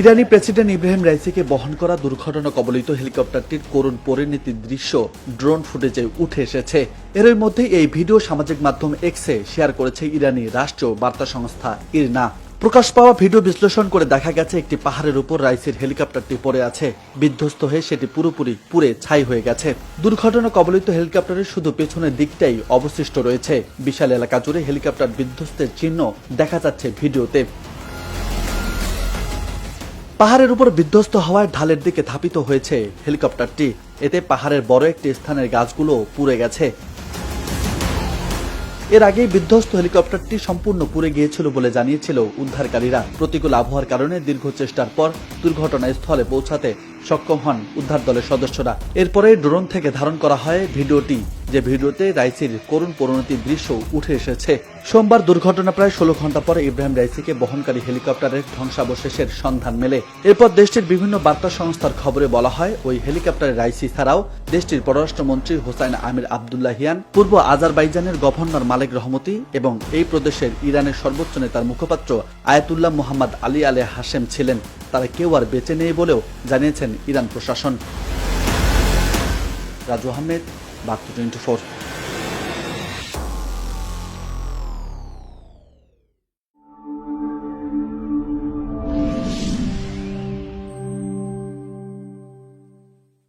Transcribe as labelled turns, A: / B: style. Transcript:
A: ইরানি president Ibrahim রাইসিকে বহন করা দুর্ঘটনা কবলিত হেলিকপ্টারটির করুণ পরিণতির দৃশ্য ড্রোন ফুটেজে উঠে এসেছে। এরই মধ্যে এই ভিডিও সামাজিক মাধ্যম এক্সে শেয়ার করেছে ইরানি রাষ্ট্রীয় বার্তা সংস্থা ইরনা। প্রকাশ পাওয়া ভিডিও বিশ্লেষণ করে দেখা গেছে, একটি পাহাড়ের উপর রাইসির হেলিকপ্টারটি পড়ে আছে। বিধ্বস্ত হয়ে সেটি পুরোপুরি পুড়ে ছাই হয়ে গেছে। দুর্ঘটনা কবলিত হেলিকপ্টারের শুধু পেছনের দিকটাই অবশিষ্ট রয়েছে। বিশাল এলাকা জুড়ে হেলিকপ্টার বিধ্বস্তের চিহ্ন দেখা যাচ্ছে ভিডিওতে। পাহাড়ের উপর বিধ্বস্ত হওয়ায় ঢালের দিকে ধাপিত হয়েছে হেলিকপ্টারটি। এতে পাহাড়ের বড় একটি স্থানের গাছগুলো পুড়ে গেছে। এর আগেই বিধ্বস্ত হেলিকপ্টারটি সম্পূর্ণ পুড়ে গিয়েছিল বলে জানিয়েছিল উদ্ধারকারীরা। প্রতিকূল আবহাওয়ার কারণে দীর্ঘ চেষ্টার পর দুর্ঘটনাস্থলে পৌঁছাতে সক্ষম হন উদ্ধার দলের সদস্যরা। এরপরে ড্রোন থেকে ধারণ করা হয় ভিডিওটি। যে ভিডিওতে রাইসির করুণ পরিণতির দৃশ্য উঠে এসেছে। সোমবার দুর্ঘটনা প্রায় ষোলো ঘণ্টা পরে ইব্রাহিম রাইসিকে বহনকারী হেলিকপ্টারের ধ্বংসাবশেষের সন্ধান মেলে। এরপর দেশটির বিভিন্ন বার্তা সংস্থার খবরে বলা হয়, ওই হেলিকপ্টারের রাইসি ছাড়াও দেশটির পররাষ্ট্রমন্ত্রী হোসাইন আমির আবদুল্লাহিয়ান পূর্ব আজারবাইজানের গভর্নর মালিক রহমতি এবং এই প্রদেশের ইরানের সর্বোচ্চ নেতার মুখপাত্র আয়াতুল্লাহ মোহাম্মদ আলী আলে হাশেম ছিলেন। তারা কেউ আর বেঁচে নেই বলেও জানিয়েছেন ইরান প্রশাসন। Raju Ahmed back to 24